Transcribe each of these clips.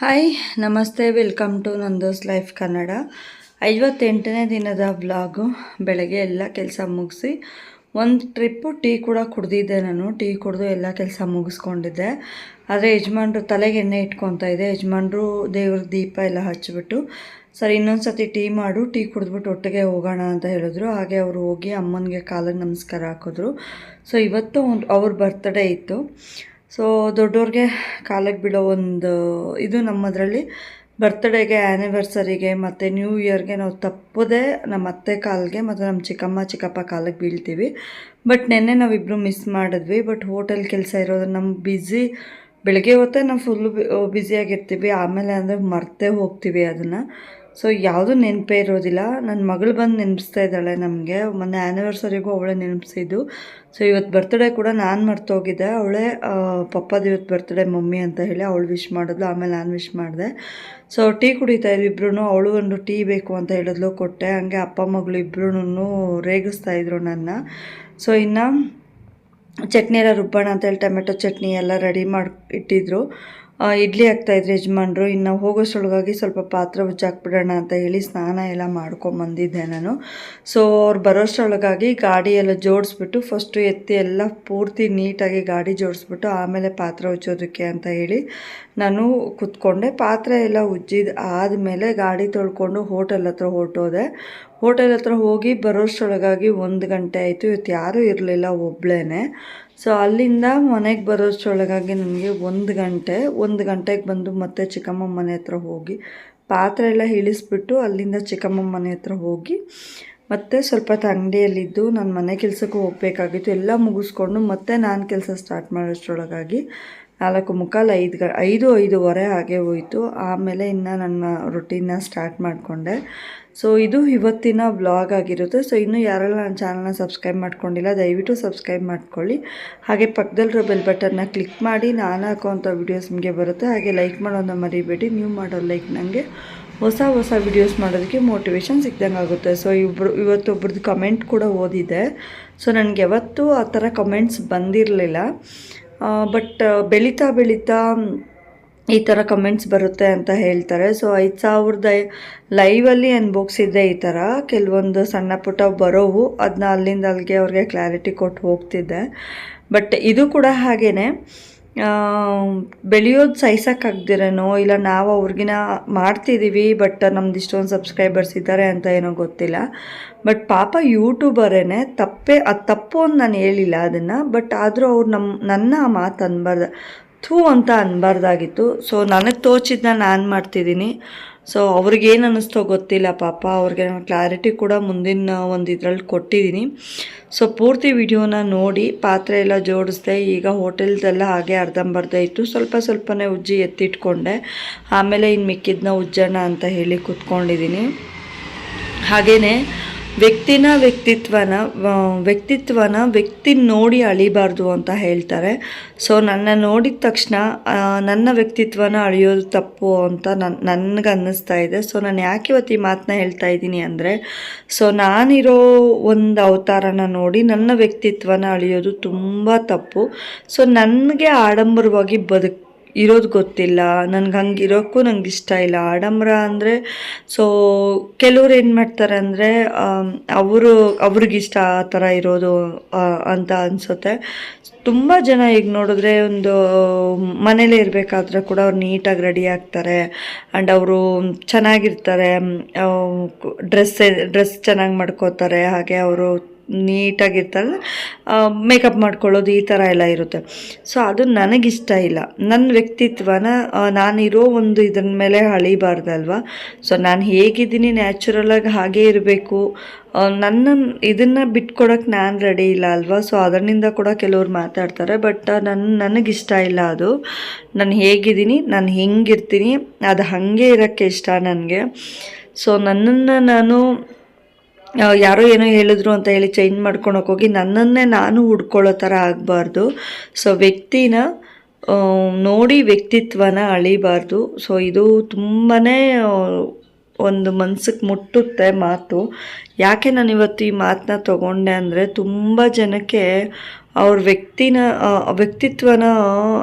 Hi ನಮಸ್ತೆ welcome to Nando's life Kannada ಐವತ್ತೆಂಟನೇ ದಿನದ vlog ಬೆಳಗ್ಗೆ ಎಲ್ಲ ಕೆಲಸ ಮುಗಿಸಿ, ಒಂದು ಟ್ರಿಪ್ಪು ಟೀ ಕೂಡ ಕುಡ್ದಿದ್ದೆ ನಾನು. ಟೀ ಕುಡಿದು ಎಲ್ಲ ಕೆಲಸ ಮುಗಿಸ್ಕೊಂಡಿದ್ದೆ. ಆದರೆ ಯಜಮಾನ್ರು ತಲೆಗೆ ಎಣ್ಣೆ ಇಟ್ಕೊತಾ ಇದೆ. ಯಜಮಾನ್ರು ದೇವ್ರ ದೀಪ ಎಲ್ಲ ಹಚ್ಚಿಬಿಟ್ಟು ಸರಿ ಇನ್ನೊಂದು ಸತಿ ಟೀ ಮಾಡು, ಟೀ ಕುಡಿದ್ಬಿಟ್ಟು ಒಟ್ಟಿಗೆ ಹೋಗೋಣ ಅಂತ ಹೇಳಿದ್ರು. ಹಾಗೆ ಅವರು ಹೋಗಿ ಅಮ್ಮನಿಗೆ ಕಾಲಿಗೆ ನಮಸ್ಕಾರ ಹಾಕಿದ್ರು. ಸೊ ಇವತ್ತು ಅವ್ರ ಬರ್ತಡೇ ಇತ್ತು. ಸೊ ದೊಡ್ಡವ್ರಿಗೆ ಕಾಲಕ್ಕೆ ಬಿಡೋ ಒಂದು ಇದು ನಮ್ಮದರಲ್ಲಿ ಬರ್ತ್ಡೇಗೆ ಆ್ಯನಿವರ್ಸರಿಗೆ ಮತ್ತು ನ್ಯೂ ಇಯರ್ಗೆ ನಾವು ತಪ್ಪದೇ ನಮ್ಮ ಅತ್ತೆ ಕಾಲಿಗೆ ಮತ್ತು ನಮ್ಮ ಚಿಕ್ಕಮ್ಮ, ಚಿಕ್ಕಪ್ಪ ಕಾಲಿಗೆ ಬೀಳ್ತೀವಿ. ಬಟ್ ನೆನ್ನೆ ನಾವಿಬ್ಬರು ಮಿಸ್ ಮಾಡಿದ್ವಿ. ಬಟ್ ಹೋಟೆಲ್ ಕೆಲಸ ಇರೋದು ನಮ್ಮ ಬ್ಯುಸಿ ಬೆಳಗ್ಗೆ ಹೊತ್ತೇ ನಾವು ಫುಲ್ಲು ಬ್ಯುಸಿಯಾಗಿರ್ತೀವಿ ಆಮೇಲೆ ಅಂದರೆ ಮರ್ತೇ ಹೋಗ್ತೀವಿ ಅದನ್ನು. ಸೊ ಯಾವುದೂ ನೆನಪೇ ಇರೋದಿಲ್ಲ. ನನ್ನ ಮಗಳು ಬಂದು ನೆನಪಿಸ್ತಾ ಇದ್ದಾಳೆ ನಮಗೆ. ಮೊನ್ನೆ ಆ್ಯನಿವರ್ಸರಿಗೂ ಅವಳೇ ನೆನಪಿಸಿದ್ದು. ಸೊ ಇವತ್ತು ಬರ್ತ್ಡೇ ಕೂಡ ನಾನು ಮರ್ತೋಗಿದ್ದೆ ಅವಳೇ ಪಪ್ಪದ ಇವತ್ತು ಬರ್ತ್ಡೇ ಮಮ್ಮಿ ಅಂತ ಹೇಳಿ ಅವಳು ವಿಶ್ ಮಾಡಿದ್ಲು. ಆಮೇಲೆ ನಾನು ವಿಶ್ ಮಾಡಿದೆ. ಸೊ ಟೀ ಕುಡಿತಾ ಇದ್ವಿ ಇಬ್ರು ಅವಳು ಒಂದು ಟೀ ಬೇಕು ಅಂತ ಹೇಳಿದ್ಲು, ಕೊಟ್ಟೆ. ಹಂಗೆ ಅಪ್ಪ ಮಗಳು ಇಬ್ರು ರೇಗಿಸ್ತಾ ಇದ್ರು ನನ್ನ. ಸೊ ಇನ್ನು ಚಟ್ನಿ ಎಲ್ಲ ರುಬ್ಬೋಣ ಅಂತ ಹೇಳಿ ಟೊಮೆಟೊ ಚಟ್ನಿ ಎಲ್ಲ ರೆಡಿ ಮಾಡಿ ಇಟ್ಟಿದ್ರು. ಇಡ್ಲಿ ಹಾಕ್ತಾಯಿದ್ರು ಯಜಮಾನ್ರು. ಇನ್ನು ಹೋಗೋಷ್ಟೊಳಗಾಗಿ ಸ್ವಲ್ಪ ಪಾತ್ರೆ ಉಜ್ಜಾಕ್ಬಿಡೋಣ ಅಂತ ಹೇಳಿ ಸ್ನಾನ ಎಲ್ಲ ಮಾಡ್ಕೊಂಬಂದಿದ್ದೆ ನಾನು. ಸೊ ಅವ್ರು ಬರೋಷ್ಟರೊಳಗಾಗಿ ಗಾಡಿ ಎಲ್ಲ ಜೋಡಿಸ್ಬಿಟ್ಟು ಫಸ್ಟು ಎತ್ತಿ ಎಲ್ಲ ಪೂರ್ತಿ ನೀಟಾಗಿ ಗಾಡಿ ಜೋಡಿಸ್ಬಿಟ್ಟು ಆಮೇಲೆ ಪಾತ್ರೆ ಉಜ್ಜೋದಕ್ಕೆ ಅಂತ ಹೇಳಿ ನಾನು ಕುತ್ಕೊಂಡೆ, ಪಾತ್ರೆ ಎಲ್ಲ ಉಜ್ಜಿದ ಆದಮೇಲೆ ಗಾಡಿ ತೊಳ್ಕೊಂಡು ಹೋಟೆಲ್ ಹತ್ರ ಹೊರಟೋದೆ. ಹೋಟೆಲ್ ಹತ್ರ ಹೋಗಿ ಬರೋಷ್ಟರೊಳಗಾಗಿ ಒಂದು ಗಂಟೆ ಆಯಿತು, ಇವತ್ತು ಯಾರೂ ಇರಲಿಲ್ಲ ಒಬ್ಳೇ ಸೊ ಅಲ್ಲಿಂದ ಮನೆಗೆ ಬರೋಷ್ಟರೊಳಗಾಗಿ ನನಗೆ ಒಂದು ಗಂಟೆ, ಒಂದು ಗಂಟೆಗೆ ಬಂದು ಮತ್ತೆ ಚಿಕ್ಕಮ್ಮ ಮನೆ ಹತ್ರ ಹೋಗಿ ಪಾತ್ರೆ ಎಲ್ಲ ಇಳಿಸ್ಬಿಟ್ಟು ಅಲ್ಲಿಂದ ಚಿಕ್ಕಮ್ಮ ಮನೆ ಹತ್ರ ಹೋಗಿ ಮತ್ತೆ ಸ್ವಲ್ಪ ಹೊತ್ತು ಅಂಗಡಿಯಲ್ಲಿದ್ದು ನಾನು ಮನೆ ಕೆಲಸಕ್ಕೂ ಹೋಗಬೇಕಾಗಿತ್ತು, ಎಲ್ಲ ಮುಗಿಸ್ಕೊಂಡು ಮತ್ತೆ ನಾನು ಕೆಲಸ ಸ್ಟಾರ್ಟ್ ಮಾಡೋಷ್ಟರೊಳಗಾಗಿ ನಾಲ್ಕು ಮುಕ್ಕಾಲು ಐದು ಗ, ಐದು ಐದೂವರೆ ಹಾಗೆ ಹೋಯಿತು. ಆಮೇಲೆ ಇನ್ನು ನನ್ನ ರೊಟೀನ್ನ ಸ್ಟಾರ್ಟ್ ಮಾಡಿಕೊಂಡೆ. ಸೊ ಇದು ಇವತ್ತಿನ ಬ್ಲಾಗ್ ಆಗಿರುತ್ತೆ. ಸೊ ಇನ್ನೂ ಯಾರೆಲ್ಲ ನನ್ನ ಚಾನಲ್ನ ಸಬ್ಸ್ಕ್ರೈಬ್ ಮಾಡ್ಕೊಂಡಿಲ್ಲ, ದಯವಿಟ್ಟು ಸಬ್ಸ್ಕ್ರೈಬ್ ಮಾಡ್ಕೊಳ್ಳಿ. ಹಾಗೆ ಪಕ್ಕದಲ್ಲಿರೋ ಬೆಲ್ ಬಟನ್ನ ಕ್ಲಿಕ್ ಮಾಡಿ, ನಾನು ಹಾಕೋವಂಥ ವೀಡಿಯೋಸ್ ನಿಮಗೆ ಬರುತ್ತೆ. ಹಾಗೆ ಲೈಕ್ ಮಾಡೋದನ್ನ ಮರಿಬೇಡಿ. ನೀವು ಮಾಡೋ ಲೈಕ್ ನನಗೆ ಹೊಸ ಹೊಸ ವೀಡಿಯೋಸ್ ಮಾಡೋದಕ್ಕೆ ಮೋಟಿವೇಶನ್ ಸಿಕ್ದಂಗೆ ಆಗುತ್ತೆ. ಸೊ ಇಬ್ಬರು ಇವತ್ತೊಬ್ರದ್ದು ಕಮೆಂಟ್ ಕೂಡ ಓದಿದೆ. ಸೊ ನನಗೆ ಯಾವತ್ತೂ ಆ ಥರ ಕಮೆಂಟ್ಸ್ ಬಂದಿರಲಿಲ್ಲ. ಬಟ್ ಬೆಳೀತಾ ಬೆಳೀತಾ ಈ ಥರ ಕಮೆಂಟ್ಸ್ ಬರುತ್ತೆ ಅಂತ ಹೇಳ್ತಾರೆ. ಸೊ ಐದು ಸಾವಿರದ ಲೈವಲ್ಲಿ ಅನ್ಬೋಗ್ಸಿದ್ದೆ ಈ ಥರ ಕೆಲವೊಂದು ಸಣ್ಣ ಪುಟ್ಟ ಬರೋವು. ಅದನ್ನ ಅಲ್ಲಿಂದ ಅಲ್ಲಿಗೆ ಅವ್ರಿಗೆ ಕ್ಲಾರಿಟಿ ಕೊಟ್ಟು ಹೋಗ್ತಿದ್ದೆ. ಬಟ್ ಇದು ಕೂಡ ಹಾಗೇ ಬೆಳೆಯೋದು ಸಹಿಸೋಕ್ಕಾಗ್ದಿರೇನೋ ಇಲ್ಲ ನಾವು ಅವ್ರಿಗಿನ ಮಾಡ್ತಿದ್ದೀವಿ ಬಟ್ ನಮ್ದು ಇಷ್ಟೊಂದು ಸಬ್ಸ್ಕ್ರೈಬರ್ಸ್ ಇದ್ದಾರೆ ಅಂತ ಏನೋ ಗೊತ್ತಿಲ್ಲ. ಬಟ್ ಪಾಪ ಯೂಟ್ಯೂಬರೇನೆ ತಪ್ಪೇ, ಅದು ತಪ್ಪು ಅಂತ ನಾನು ಹೇಳಿಲ್ಲ ಅದನ್ನು ಬಟ್ ಆದರೂ ಅವ್ರು ನಮ್ಮ ನನ್ನ ಆ ಮಾತು ಅನ್ಬಾರ್ದು, ಥೂ ಅಂತ ಅನ್ಬಾರ್ದಾಗಿತ್ತು. ಸೊ ನನಗೆ ತೋಚಿದ್ದನ್ನ ನಾನು ಮಾಡ್ತಿದ್ದೀನಿ ಸೊ ಅವ್ರಿಗೇನು ಅನ್ನಿಸ್ತೋ ಗೊತ್ತಿಲ್ಲ, ಪಾಪ. ಅವ್ರಿಗೆ ನಾನು ಕ್ಲಾರಿಟಿ ಕೂಡ ಮುಂದಿನ ಒಂದು ಇದರಲ್ಲಿ ಕೊಟ್ಟಿದ್ದೀನಿ ಸೊ ಪೂರ್ತಿ ವಿಡಿಯೋನ ನೋಡಿ, ಪಾತ್ರೆ ಎಲ್ಲ ಜೋಡಿಸ್ದೆ, ಈಗ ಹೋಟೆಲ್ದೆಲ್ಲ ಹಾಗೆ ಅರ್ಧಂಬರ್ಧ ಇತ್ತು. ಸ್ವಲ್ಪ ಸ್ವಲ್ಪನೇ ಉಜ್ಜಿ ಎತ್ತಿಟ್ಕೊಂಡೆ. ಆಮೇಲೆ ಇನ್ನು ಮಿಕ್ಕಿದ್ನ ಉಜ್ಜೋಣ ಅಂತ ಹೇಳಿ ಕೂತ್ಕೊಂಡಿದ್ದೀನಿ ಹಾಗೆಯೇ ವ್ಯಕ್ತಿನ ವ್ಯಕ್ತಿತ್ವನ ವ್ಯಕ್ತಿತ್ವನ ವ್ಯಕ್ತಿ ನೋಡಿ ಅಳಿಬಾರ್ದು ಅಂತ ಹೇಳ್ತಾರೆ. ಸೊ ನನ್ನ ನೋಡಿದ ತಕ್ಷಣ ನನ್ನ ವ್ಯಕ್ತಿತ್ವನ ಅಳಿಯೋದು ತಪ್ಪು ಅಂತ ನನ್ನ ನನಗೆ ಅನ್ನಿಸ್ತಾ ಇದೆ. ಸೊ ನಾನು ಯಾಕೆ ಇವತ್ತು ಈ ಮಾತನ್ನ ಹೇಳ್ತಾ ಇದ್ದೀನಿ ಅಂದರೆ ಸೊ ನಾನಿರೋ ಒಂದು ಅವತಾರನ ನೋಡಿ ನನ್ನ ವ್ಯಕ್ತಿತ್ವನ ಅಳಿಯೋದು ತುಂಬ ತಪ್ಪು. ಸೊ ನನಗೆ ಆಡಂಬರವಾಗಿ ಬದುಕ್ ಇರೋದು ಗೊತ್ತಿಲ್ಲ. ನನ್ಗೆ ಹಂಗೆ ಇರೋಕ್ಕೂ ನಂಗೆ ಇಷ್ಟ ಇಲ್ಲ. ಆಡಂಬರ ಅಂದರೆ ಸೊ ಕೆಲವ್ರು ಏನು ಮಾಡ್ತಾರೆ ಅಂದರೆ ಅವರು ಅವ್ರಿಗಿಷ್ಟ ಆ ಥರ ಇರೋದು ಅಂತ ಅನಿಸುತ್ತೆ. ತುಂಬ ಜನ ಈಗ ನೋಡಿದ್ರೆ ಒಂದು ಮನೇಲೇ ಇರಬೇಕಾದ್ರೆ ಕೂಡ ಅವ್ರು ನೀಟಾಗಿ ರೆಡಿ ಆಗ್ತಾರೆ. ಆ್ಯಂಡ್ ಅವರು ಚೆನ್ನಾಗಿರ್ತಾರೆ. ಡ್ರೆಸ್ ಡ್ರೆಸ್ ಚೆನ್ನಾಗಿ ಮಾಡ್ಕೋತಾರೆ. ಹಾಗೆ ಅವರು ನೀಟಾಗಿರ್ತಾರೆ ಮೇಕಪ್ ಮಾಡ್ಕೊಳ್ಳೋದು ಈ ಥರ ಎಲ್ಲ ಇರುತ್ತೆ. ಸೊ ಅದು ನನಗಿಷ್ಟ ಇಲ್ಲ. ನನ್ನ ವ್ಯಕ್ತಿತ್ವನ ನಾನಿರೋ ಒಂದು ಇದ್ರ ಮೇಲೆ ಅಳಿಬಾರ್ದಲ್ವಾ? ಸೊ ನಾನು ಹೇಗಿದ್ದೀನಿ ನ್ಯಾಚುರಲಾಗಿ ಹಾಗೇ ಇರಬೇಕು. ನನ್ನ ಇದನ್ನು ಬಿಟ್ಕೊಡೋಕ್ಕೆ ನಾನು ರೆಡಿ ಇಲ್ಲ ಅಲ್ವಾ? ಸೊ ಅದರಿಂದ ಕೂಡ ಕೆಲವ್ರು ಮಾತಾಡ್ತಾರೆ. ಬಟ್ ನನ್ನ ನನಗಿಷ್ಟ ಇಲ್ಲ ಅದು. ನಾನು ಹೇಗಿದ್ದೀನಿ, ನಾನು ಹೆಂಗಿರ್ತೀನಿ, ಅದು ಹಾಗೆ ಇರೋಕ್ಕೆ ಇಷ್ಟ ನನಗೆ. ಸೊ ನನ್ನನ್ನು ನಾನು ಯಾರೋ ಏನೋ ಹೇಳಿದ್ರು ಅಂತ ಹೇಳಿ ಚೇಂಜ್ ಮಾಡ್ಕೊಳಕ್ಕೆ ಹೋಗಿ ನನ್ನನ್ನೇ ನಾನು ಹುಡ್ಕೊಳ್ಳೋ ಥರ ಆಗಬಾರ್ದು. ಸೊ ವ್ಯಕ್ತಿನ ನೋಡಿ ವ್ಯಕ್ತಿತ್ವನ ಅಳಿಬಾರ್ದು. ಸೊ ಇದು ತುಂಬಾ ಒಂದು ಮನ್ಸಿಗೆ ಮುಟ್ಟುತ್ತೆ ಮಾತು. ಯಾಕೆ ನಾನು ಇವತ್ತು ಈ ಮಾತನ್ನ ತಗೊಂಡೆ ಅಂದರೆ ತುಂಬ ಜನಕ್ಕೆ ಅವ್ರ ವ್ಯಕ್ತಿನ ವ್ಯಕ್ತಿತ್ವನ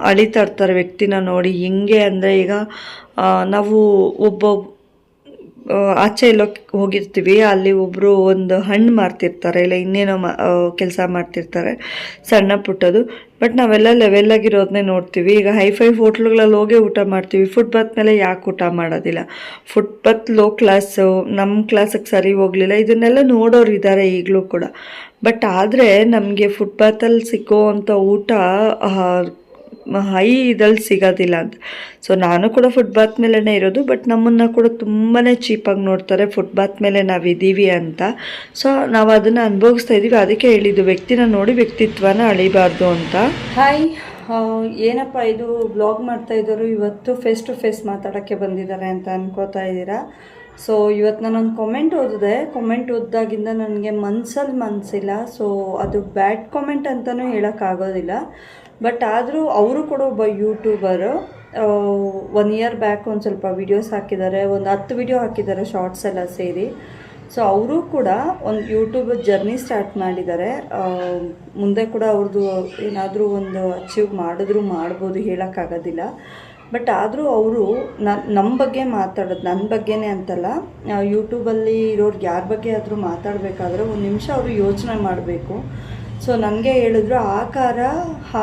ಅಳಿತಾ ಇರ್ತಾರೆ ವ್ಯಕ್ತಿನ ನೋಡಿ. ಹೆಂಗೆ ಅಂದರೆ ಈಗ ನಾವು ಒಬ್ಬ ಆಚೆ ಎಲ್ಲೋ ಹೋಗಿರ್ತೀವಿ, ಅಲ್ಲಿ ಒಬ್ಬರು ಒಂದು ಹಣ್ಣು ಮಾರ್ತಿರ್ತಾರೆ, ಇಲ್ಲ ಇನ್ನೇನೋ ಮಾ ಕೆಲಸ ಮಾಡ್ತಿರ್ತಾರೆ, ಸಣ್ಣ ಪುಟ್ಟದು ಬಟ್ ನಾವೆಲ್ಲ ಲೆವೆಲ್ ಆಗಿರೋದನ್ನೇ ನೋಡ್ತೀವಿ. ಈಗ ಹೈಫೈ ಹೋಟ್ಲುಗಳಲ್ಲಿ ಹೋಗಿ ಊಟ ಮಾಡ್ತೀವಿ. ಫುಟ್ಪಾತ್ ಮೇಲೆ ಯಾಕೆ ಊಟ ಮಾಡೋದಿಲ್ಲ? ಫುಟ್ಪಾತ್ ಲೋ ಕ್ಲಾಸು ನಮ್ಮ ಕ್ಲಾಸಿಗೆ ಸರಿ ಹೋಗಲಿಲ್ಲ. ಇದನ್ನೆಲ್ಲ ನೋಡೋರು ಇದ್ದಾರೆ ಈಗಲೂ ಕೂಡ. ಬಟ್ ಆದರೆ ನಮಗೆ ಫುಟ್ಪಾತಲ್ಲಿ ಸಿಕ್ಕೋ ಅಂಥ ಊಟ ಹೈ ಇದಲ್ಲಿ ಸಿಗೋದಿಲ್ಲ ಅಂತ. ಸೊ ನಾನು ಕೂಡ ಫುಟ್ಬಾತ್ ಮೇಲೇ ಇರೋದು ಬಟ್ ನಮ್ಮನ್ನು ಕೂಡ ತುಂಬಾ ಚೀಪಾಗಿ ನೋಡ್ತಾರೆ ಫುಟ್ಬಾತ್ ಮೇಲೆ ನಾವು ಇದ್ದೀವಿ ಅಂತ. ಸೊ ನಾವು ಅದನ್ನು ಅನುಭವಿಸ್ತಾ ಇದ್ದೀವಿ ಅದಕ್ಕೆ ಹೇಳಿದ್ದು ವ್ಯಕ್ತಿನ ನೋಡಿ ವ್ಯಕ್ತಿತ್ವನ ಅಳಿಬಾರ್ದು ಅಂತ. ಹಾಯ್ ಏನಪ್ಪ ಇದು ಬ್ಲಾಗ್ ಮಾಡ್ತಾ ಇದ್ದರು ಇವತ್ತು ಫೇಸ್ ಟು ಫೇಸ್ ಮಾತಾಡೋಕ್ಕೆ ಬಂದಿದ್ದಾರೆ ಅಂತ ಅನ್ಕೋತಾ ಇದ್ದೀರಾ? ಸೊ ಇವತ್ತು ನಾನೊಂದು ಕಾಮೆಂಟ್ ಓದಿದೆ. ಕಾಮೆಂಟ್ ಓದಿದಾಗಿಂದ ನನಗೆ ಮನ್ಸಲ್ಲಿ ಮನಸ್ಸಿಲ್ಲ ಸೊ ಅದು ಬ್ಯಾಡ್ ಕಾಮೆಂಟ್ ಅಂತಲೂ ಹೇಳೋಕ್ಕಾಗೋದಿಲ್ಲ ಬಟ್ ಆದರೂ ಅವರು ಕೂಡ ಒಬ್ಬ ಯೂಟ್ಯೂಬರು ಒನ್ ಇಯರ್ ಬ್ಯಾಕ್ ಒಂದು ಸ್ವಲ್ಪ ವಿಡಿಯೋಸ್ ಹಾಕಿದ್ದಾರೆ ಒಂದು ಹತ್ತು ವಿಡಿಯೋ ಹಾಕಿದ್ದಾರೆ ಶಾರ್ಟ್ಸ್ ಎಲ್ಲ ಸೇರಿ. ಸೊ ಅವರು ಕೂಡ ಒಂದು ಯೂಟ್ಯೂಬ್ ಜರ್ನಿ ಸ್ಟಾರ್ಟ್ ಮಾಡಿದ್ದಾರೆ ಮುಂದೆ ಕೂಡ ಅವ್ರದ್ದು ಏನಾದರೂ ಒಂದು ಅಚೀವ್ ಮಾಡಿದ್ರು ಮಾಡ್ಬೋದು ಹೇಳೋಕ್ಕಾಗೋದಿಲ್ಲ ಬಟ್ ಆದರೂ ಅವರು ನಮ್ಮ ಬಗ್ಗೆ ಮಾತಾಡೋದು ನನ್ನ ಬಗ್ಗೆನೇ ಅಂತಲ್ಲ ಯೂಟ್ಯೂಬಲ್ಲಿ ಇರೋರ್ಗೆ ಯಾರ ಬಗ್ಗೆ ಆದರೂ ಮಾತಾಡಬೇಕಾದ್ರೆ ಒಂದು ನಿಮಿಷ ಅವರು ಯೋಚನೆ ಮಾಡಬೇಕು. ಸೊ ನನಗೆ ಹೇಳಿದ್ರು, ಆಕಾರ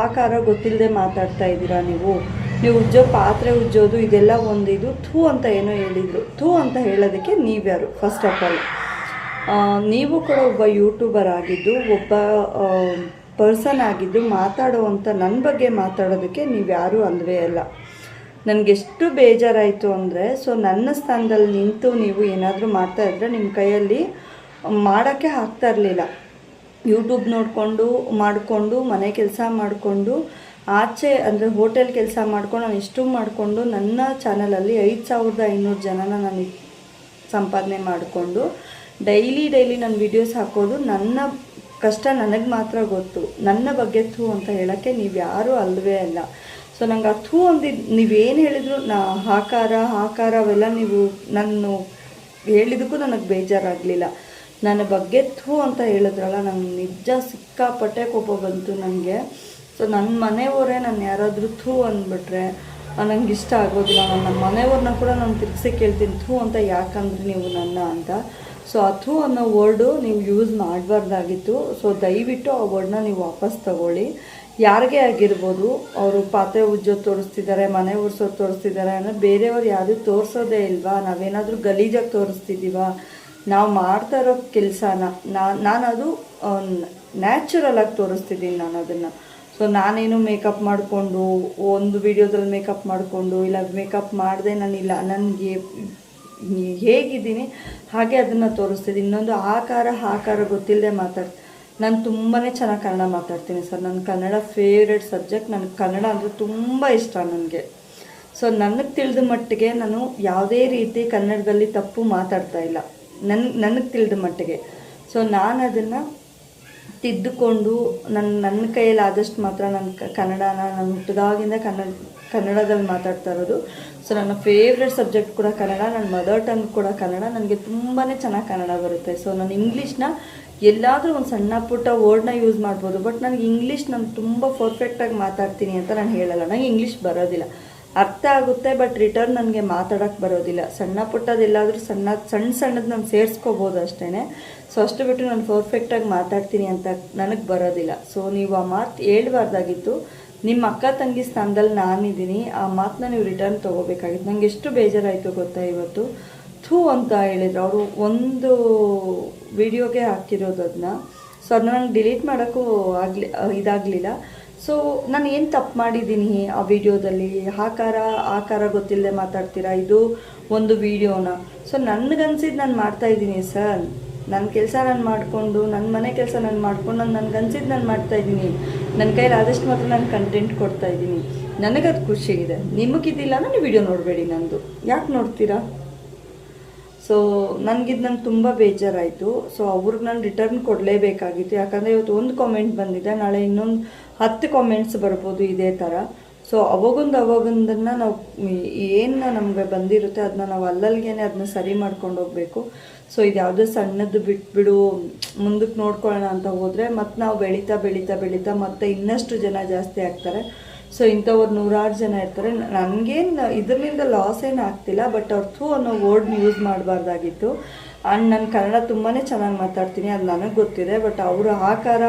ಆಕಾರ ಗೊತ್ತಿಲ್ಲದೆ ಮಾತಾಡ್ತಾ ಇದ್ದೀರಾ ನೀವು? ನೀವು ಉಜ್ಜೋ ಪಾತ್ರೆ ಉಜ್ಜೋದು, ಇದೆಲ್ಲ ಒಂದು ಥೂ ಅಂತ ಏನೋ ಹೇಳಿದರು. ಥೂ ಅಂತ ಹೇಳೋದಕ್ಕೆ ನೀವ್ಯಾರು ಫಸ್ಟ್ ಆಫ್ ಆಲ್ ನೀವು ಕೂಡ ಒಬ್ಬ ಯೂಟ್ಯೂಬರ್ ಆಗಿದ್ದು, ಒಬ್ಬ ಪರ್ಸನ್ ಆಗಿದ್ದು ಮಾತಾಡುವಂಥ ನನ್ನ ಬಗ್ಗೆ ಮಾತಾಡೋದಕ್ಕೆ ನೀವು ಯಾರು ಅಲ್ವೇ ಅಲ್ಲ. ನನಗೆಷ್ಟು ಬೇಜಾರಾಯಿತು ಅಂದರೆ ಸೊ ನನ್ನ ಸ್ಥಾನದಲ್ಲಿ ನಿಂತು ನೀವು ಏನಾದರೂ ಮಾಡ್ತಾ ಇದ್ರೆ ನಿಮ್ಮ ಕೈಯಲ್ಲಿ, ಮಾಡೋಕ್ಕೆ ಆಗ್ತಾ ಇರಲಿಲ್ಲ. ಯೂಟ್ಯೂಬ್ ನೋಡಿಕೊಂಡು, ಮಾಡಿಕೊಂಡು, ಮನೆ ಕೆಲಸ ಮಾಡಿಕೊಂಡು, ಆಚೆ ಅಂದರೆ ಹೋಟೆಲ್ ಕೆಲಸ ಮಾಡ್ಕೊಂಡು, ನಾನು ಇಷ್ಟು ಮಾಡಿಕೊಂಡು ನನ್ನ ಚಾನಲಲ್ಲಿ ಐದು ಸಾವಿರದ ಐನೂರು ಜನನ ನಾನು ಸಂಪಾದನೆ ಮಾಡಿಕೊಂಡು ಡೈಲಿ ಡೈಲಿ ನಾನು ವಿಡಿಯೋಸ್ ಹಾಕೋದು ನನ್ನ ಕಷ್ಟ ನನಗೆ ಮಾತ್ರ ಗೊತ್ತು. ನನ್ನ ಬಗ್ಗೆ ಥೂ ಅಂತ ಹೇಳೋಕ್ಕೆ ನೀವು ಯಾರೂ ಅಲ್ಲವೇ ಅಲ್ಲ. ಸೊ ನಂಗೆ ಆ ಥೂ ಅಂದಿದ್ದು ನೀವೇನು ಹೇಳಿದ್ರು ನಾ ಹಾಕಾರ ಹಾಕಾರ ಅವೆಲ್ಲ ನೀವು ನಾನು ಹೇಳಿದಕ್ಕೂ ನನಗೆ ಬೇಜಾರಾಗಲಿಲ್ಲ. ನನ್ನ ಬಗ್ಗೆ ಥೂ ಅಂತ ಹೇಳಿದ್ರಲ್ಲ, ನಂಗೆ ನಿಜ ಸಿಕ್ಕಾಪಟ್ಟೆ ಕೋಪ ಬಂತು ನನಗೆ ಸೊ ನನ್ನ ಮನೆಯವರೇ ನಾನು ಯಾರಾದರೂ ಥೂ ಅಂದ್ಬಿಟ್ರೆ ನನಗೆ ಇಷ್ಟ ಆಗೋದಿಲ್ಲ. ನನ್ನ ಮನೆಯವ್ರನ್ನ ಕೂಡ ನಾನು ತಿರ್ಗಿಸಿ ಕೇಳ್ತೀನಿ, ಥೂ ಅಂತ ಯಾಕಂದ್ರೆ ನೀವು ನನ್ನ ಅಂತ. ಸೊ ಆ ಥೂ ಅನ್ನೋ ವರ್ಡು ನೀವು ಯೂಸ್ ಮಾಡಬಾರ್ದಾಗಿತ್ತು. ಸೊ ದಯವಿಟ್ಟು ಆ ವರ್ಡ್ನ ನೀವು ವಾಪಸ್ ತಗೊಳ್ಳಿ. ಯಾರಿಗೆ ಆಗಿರ್ಬೋದು, ಅವರು ಪಾತ್ರೆ ಉಜ್ಜೋದು ತೋರಿಸ್ತಿದ್ದಾರೆ, ಮನೆ ಉರ್ಸೋದು ತೋರಿಸ್ತಿದ್ದಾರೆ ಅಂದರೆ ಬೇರೆಯವ್ರು ಯಾವುದೂ ತೋರಿಸೋದೇ ಇಲ್ವಾ? ನಾವೇನಾದರೂ ಗಲೀಜಾಗಿ ತೋರಿಸ್ತಿದ್ದೀವಾ? ನಾವು ಮಾಡ್ತಾ ಇರೋ ಕೆಲಸನ ನಾನು ಅದು ನ್ಯಾಚುರಲ್ ಆಗಿ ತೋರಿಸ್ತಿದ್ದೀನಿ ನಾನು ಅದನ್ನು. ಸೊ ನಾನೇನು ಮೇಕಪ್ ಮಾಡಿಕೊಂಡು, ಒಂದು ವಿಡಿಯೋದಲ್ಲಿ ಮೇಕಪ್ ಮಾಡಿಕೊಂಡು, ಇಲ್ಲ ಮೇಕಪ್ ಮಾಡಿದೆ ನಾನಿಲ್ಲ ನನಗೆ ಹೇಗಿದ್ದೀನಿ, ಹಾಗೆ ಅದನ್ನು ತೋರಿಸ್ತಿದ್ದೀನಿ. ಇನ್ನೊಂದು ಆಕಾರ ಆಕಾರ ಗೊತ್ತಿಲ್ಲದೆ ಮಾತಾಡ್ತೀನಿ ನಾನು ತುಂಬಾ ಚೆನ್ನಾಗಿ ಕನ್ನಡ ಮಾತಾಡ್ತೀನಿ ಸರ್. ನನ್ನ ಕನ್ನಡ ಫೇವ್ರೆಟ್ ಸಬ್ಜೆಕ್ಟ್ ನನಗೆ ಕನ್ನಡ ಅಂದರೆ ತುಂಬ ಇಷ್ಟ ನನಗೆ. ಸೊ ನನಗೆ ತಿಳಿದ ಮಟ್ಟಿಗೆ ನಾನು ಯಾವುದೇ ರೀತಿ ಕನ್ನಡದಲ್ಲಿ ತಪ್ಪು ಮಾತಾಡ್ತಾ ಇಲ್ಲ. ನನ್ನ ನನಗೆ ತಿಳಿದ ಮಟ್ಟಿಗೆ. ಸೊ ನಾನು ಅದನ್ನು ತಿದ್ದುಕೊಂಡು ನನ್ನ ನನ್ನ ಕೈಯಲ್ಲಿ ಆದಷ್ಟು ಮಾತ್ರ ನನ್ನ ಕನ್ನಡನ ನಾನು ಹುಟ್ಟಿದಾಗಿಂದ ಕನ್ನಡ ಕನ್ನಡದಲ್ಲಿ ಮಾತಾಡ್ತಾ ಇರೋದು. ಸೊ ನನ್ನ ಫೇವ್ರೆಟ್ ಸಬ್ಜೆಕ್ಟ್ ಕೂಡ ಕನ್ನಡ ನನ್ನ ಮದರ್ ಟಂಗ್ ಕೂಡ ಕನ್ನಡ. ನನಗೆ ತುಂಬಾ ಚೆನ್ನಾಗಿ ಕನ್ನಡ ಬರುತ್ತೆ. ಸೊ ನಾನು ಇಂಗ್ಲೀಷ್ನ ಎಲ್ಲಾದರೂ ಒಂದು ಸಣ್ಣ ಪುಟ್ಟ ವರ್ಡ್ನ ಯೂಸ್ ಮಾಡ್ಬೋದು. ಬಟ್ ನನಗೆ ಇಂಗ್ಲೀಷ್ ನಾನು ತುಂಬ ಪರ್ಫೆಕ್ಟಾಗಿ ಮಾತಾಡ್ತೀನಿ ಅಂತ ನಾನು ಹೇಳಲ್ಲ. ನನಗೆ ಇಂಗ್ಲೀಷ್ ಬರೋದಿಲ್ಲ. ಅರ್ಥ ಆಗುತ್ತೆ ಬಟ್ ರಿಟರ್ನ್ ನನಗೆ ಮಾತಾಡೋಕ್ಕೆ ಬರೋದಿಲ್ಲ. ಸಣ್ಣ ಪುಟ್ಟದೆಲ್ಲಾದರೂ ಸಣ್ಣ ಸಣ್ಣ ಸಣ್ಣದು ನಾನು ಸೇರಿಸ್ಕೋಬೋದು ಅಷ್ಟೇ ಸೊ ಅಷ್ಟು ಬಿಟ್ಟು ನಾನು ಪರ್ಫೆಕ್ಟಾಗಿ ಮಾತಾಡ್ತೀನಿ ಅಂತ ನನಗೆ ಬರೋದಿಲ್ಲ. ಸೊ ನೀವು ಆ ಮಾತು ಹೇಳ್ಬಾರ್ದಾಗಿತ್ತು. ನಿಮ್ಮ ಅಕ್ಕ ತಂಗಿ ಸ್ಥಾನದಲ್ಲಿ ನಾನಿದ್ದೀನಿ. ಆ ಮಾತನ್ನ ನೀವು ರಿಟರ್ನ್ ತೊಗೋಬೇಕಾಗಿತ್ತು. ನನಗೆ ಎಷ್ಟು ಬೇಜಾರಾಯಿತು ಗೊತ್ತಾ ಇವತ್ತು? ಥೂ ಅಂತ ಹೇಳಿದ್ರು. ಅವರು ಒಂದು ವಿಡಿಯೋಗೆ ಹಾಕಿರೋದು ಅದನ್ನ ಸೊ ಅದನ್ನ ನಂಗೆ ಡಿಲೀಟ್ ಮಾಡೋಕ್ಕೂ ಆಗಲಿ, ಇದಾಗಲಿಲ್ಲ. ಸೊ ನಾನು ಏನು ತಪ್ಪು ಮಾಡಿದ್ದೀನಿ ಆ ವಿಡಿಯೋದಲ್ಲಿ? ಆಕಾರ ಆಕಾರ ಗೊತ್ತಿಲ್ಲದೆ ಮಾತಾಡ್ತೀರಾ? ಇದು ಒಂದು ವಿಡಿಯೋನ. ಸೊ ನನಗನ್ಸಿದ್ದು ನಾನು ಮಾಡ್ತಾಯಿದ್ದೀನಿ ಸರ್. ನನ್ನ ಕೆಲಸ ನಾನು ಮಾಡಿಕೊಂಡು ನನ್ನ ಮನೆ ಕೆಲಸ ನಾನು ಮಾಡ್ಕೊಂಡು, ನಾನು ನನಗನ್ಸಿದ್ದು ನಾನು ಮಾಡ್ತಾಯಿದ್ದೀನಿ ನನ್ನ ಕೈಲಿ ಆದಷ್ಟು ಮಾತ್ರ ನಾನು ಕಂಟೆಂಟ್ ಕೊಡ್ತಾ ಇದ್ದೀನಿ. ನನಗದು ಖುಷಿ ಇದೆ. ನಿಮಗಿದ್ದಿಲ್ಲ ಅಂದರೆ ನೀವು ವಿಡಿಯೋ ನೋಡಬೇಡಿ ನನ್ನದು ಯಾಕೆ ನೋಡ್ತೀರಾ? ಸೊ ನನಗಿದು ನಂಗೆ ತುಂಬ ಬೇಜಾರಾಯಿತು. ಸೊ ಅವ್ರಿಗೆ ನಾನು ರಿಟರ್ನ್ ಕೊಡಲೇಬೇಕಾಗಿತ್ತು. ಯಾಕಂದರೆ ಇವತ್ತು ಒಂದು ಕಾಮೆಂಟ್ ಬಂದಿದೆ, ನಾಳೆ ಇನ್ನೊಂದು ಹತ್ತು ಕಾಮೆಂಟ್ಸ್ ಬರ್ಬೋದು ಇದೇ ಥರ ಸೊ ಅವಾಗೊಂದು ಅವಾಗೊಂದನ್ನು ನಾವು ಏನು ನಮಗೆ ಬಂದಿರುತ್ತೆ ಅದನ್ನ ನಾವು ಅಲ್ಲಲ್ಲಿಗೆ ಅದನ್ನ ಸರಿ ಮಾಡ್ಕೊಂಡು ಹೋಗಬೇಕು. ಸೊ ಇದು ಯಾವುದೋ ಸಣ್ಣದು ಬಿಟ್ಬಿಡು ಮುಂದಕ್ಕೆ ನೋಡ್ಕೊಳ್ಳೋಣ ಅಂತ ಹೋದರೆ ಮತ್ತು ನಾವು ಬೆಳೀತಾ ಬೆಳೀತಾ ಬೆಳೀತಾ ಮತ್ತೆ ಇನ್ನಷ್ಟು ಜನ ಜಾಸ್ತಿ ಆಗ್ತಾರೆ. ಸೊ ಇಂಥವ್ರು ನೂರಾರು ಜನ ಇರ್ತಾರೆ. ನನಗೇನು ಇದರಿಂದ ಲಾಸ್ ಏನು ಆಗ್ತಿಲ್ಲ ಬಟ್ ಅವ್ರ ಥೂ ಅನ್ನೋ ವರ್ಡ್ನ ಯೂಸ್ ಮಾಡಬಾರ್ದಾಗಿತ್ತು. ಆ್ಯಂಡ್ ನಾನು ಕನ್ನಡ ತುಂಬಾ ಚೆನ್ನಾಗಿ ಮಾತಾಡ್ತೀನಿ, ಅದು ನನಗೆ ಗೊತ್ತಿದೆ ಬಟ್ ಅವರು ಆಕಾರ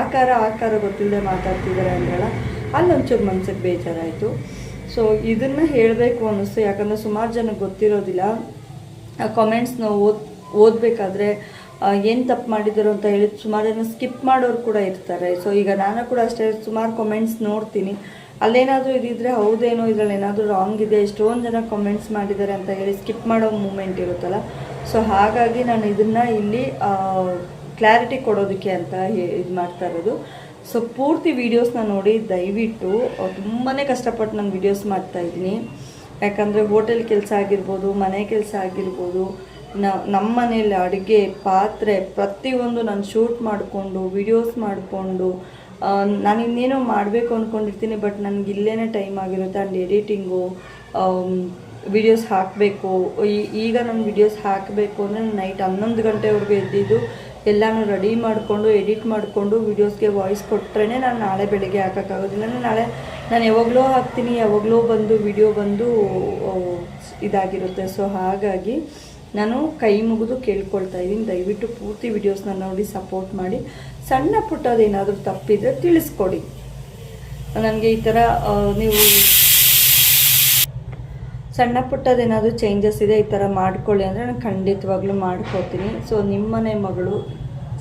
ಆಕಾರ ಆಕಾರ ಗೊತ್ತಿಲ್ಲದೆ ಮಾತಾಡ್ತಿದ್ದಾರೆ ಅಂದ್ರಲ್ಲ ಅಲ್ಲಿ ಒಂಚೂರು ಮನಸ್ಸಿಗೆ ಬೇಜಾರಾಯಿತು. ಸೊ ಇದನ್ನು ಹೇಳಬೇಕು ಅನ್ನಿಸ್ತು ಯಾಕಂದರೆ ಸುಮಾರು ಜನಕ್ಕೆ ಗೊತ್ತಿರೋದಿಲ್ಲ. ಆ ಕಾಮೆಂಟ್ಸ್ನ ಓದ್, ಓದಬೇಕಾದ್ರೆ ಏನು ತಪ್ಪು ಮಾಡಿದರು ಅಂತ ಹೇಳಿ ಸುಮಾರು ಜನ ಸ್ಕಿಪ್ ಮಾಡೋರು ಕೂಡ ಇರ್ತಾರೆ. ಸೊ ಈಗ ನಾನು ಕೂಡ ಅಷ್ಟೇ ಸುಮಾರು ಕಮೆಂಟ್ಸ್ ನೋಡ್ತೀನಿ. ಅಲ್ಲೇನಾದರೂ ಇದಿದ್ರೆ ಹೌದೇನೋ, ಇದರಲ್ಲಿ ಏನಾದರೂ ರಾಂಗ್ ಇದೆ ಎಷ್ಟೊಂದು ಜನ ಕಮೆಂಟ್ಸ್ ಮಾಡಿದ್ದಾರೆ ಅಂತ ಹೇಳಿ ಸ್ಕಿಪ್ ಮಾಡೋ ಮೂಮೆಂಟ್ ಇರುತ್ತಲ್ಲ. ಸೊ ಹಾಗಾಗಿ ನಾನು ಇದನ್ನು ಇಲ್ಲಿ ಕ್ಲಾರಿಟಿ ಕೊಡೋದಕ್ಕೆ ಅಂತ ಇದು ಮಾಡ್ತಾ ಇರೋದು. ಸೊ ಪೂರ್ತಿ ವೀಡಿಯೋಸ್ನ ನೋಡಿ ದಯವಿಟ್ಟು ತುಂಬಾ ಕಷ್ಟಪಟ್ಟು ನಾನು ವೀಡಿಯೋಸ್ ಮಾಡ್ತಾ ಇದ್ದೀನಿ. ಯಾಕಂದರೆ ಹೋಟೆಲ್ ಕೆಲಸ ಆಗಿರ್ಬೋದು, ಮನೆ ಕೆಲಸ ಆಗಿರ್ಬೋದು ನಮ್ಮ ಮನೇಲಿ ಅಡುಗೆ ಪಾತ್ರೆ ಪ್ರತಿಯೊಂದು ನಾನು ಶೂಟ್ ಮಾಡಿಕೊಂಡು ವಿಡಿಯೋಸ್ ಮಾಡಿಕೊಂಡು ನಾನು ಇನ್ನೇನೋ ಮಾಡಬೇಕು ಅಂದ್ಕೊಂಡಿರ್ತೀನಿ ಬಟ್ ನನಗೆ ಇಲ್ಲೇ ಟೈಮ್ ಆಗಿರುತ್ತೆ ಆ್ಯಂಡ್ ಎಡಿಟಿಂಗು ವಿಡಿಯೋಸ್ ಹಾಕಬೇಕು. ಈಗ ನಾನು ವಿಡಿಯೋಸ್ ಹಾಕಬೇಕು ಅಂದರೆ ನೈಟ್ ಹನ್ನೊಂದು ಗಂಟೆವರೆಗೂ ಎದ್ದಿದ್ದು ಎಲ್ಲನೂ ರೆಡಿ ಮಾಡಿಕೊಂಡು ಎಡಿಟ್ ಮಾಡಿಕೊಂಡು ವಿಡಿಯೋಸ್ಗೆ ವಾಯ್ಸ್ ಕೊಟ್ರೇ ನಾನು ನಾಳೆ ಬೆಳಗ್ಗೆ ಹಾಕೋಕ್ಕಾಗೋದಿಲ್ಲ. ನಾಳೆ ನಾನು ಯಾವಾಗಲೂ ಹಾಕ್ತೀನಿ, ಯಾವಾಗಲೂ ಬಂದು ವಿಡಿಯೋ ಬಂದು ಇದಾಗಿರುತ್ತೆ. ಸೊ ಹಾಗಾಗಿ ನಾನು ಕೈ ಮುಗಿದು ಕೇಳ್ಕೊಳ್ತಾ ಇದ್ದೀನಿ. ದಯವಿಟ್ಟು ಪೂರ್ತಿ ವಿಡಿಯೋಸ್ನ ನೋಡಿ ಸಪೋರ್ಟ್ ಮಾಡಿ. ಸಣ್ಣ ಪುಟ್ಟದೇನಾದರೂ ತಪ್ಪಿದರೆ ತಿಳಿಸ್ಕೊಡಿ. ನನಗೆ ಈ ಥರ ನೀವು ಸಣ್ಣ ಪುಟ್ಟದೇನಾದರೂ ಚೇಂಜಸ್ ಇದೆ, ಈ ಥರ ಮಾಡ್ಕೊಳ್ಳಿ ಅಂದರೆ ನಾನು ಖಂಡಿತವಾಗ್ಲೂ ಮಾಡ್ಕೊತೀನಿ. ಸೊ ನಿಮ್ಮನೆ ಮಗಳು,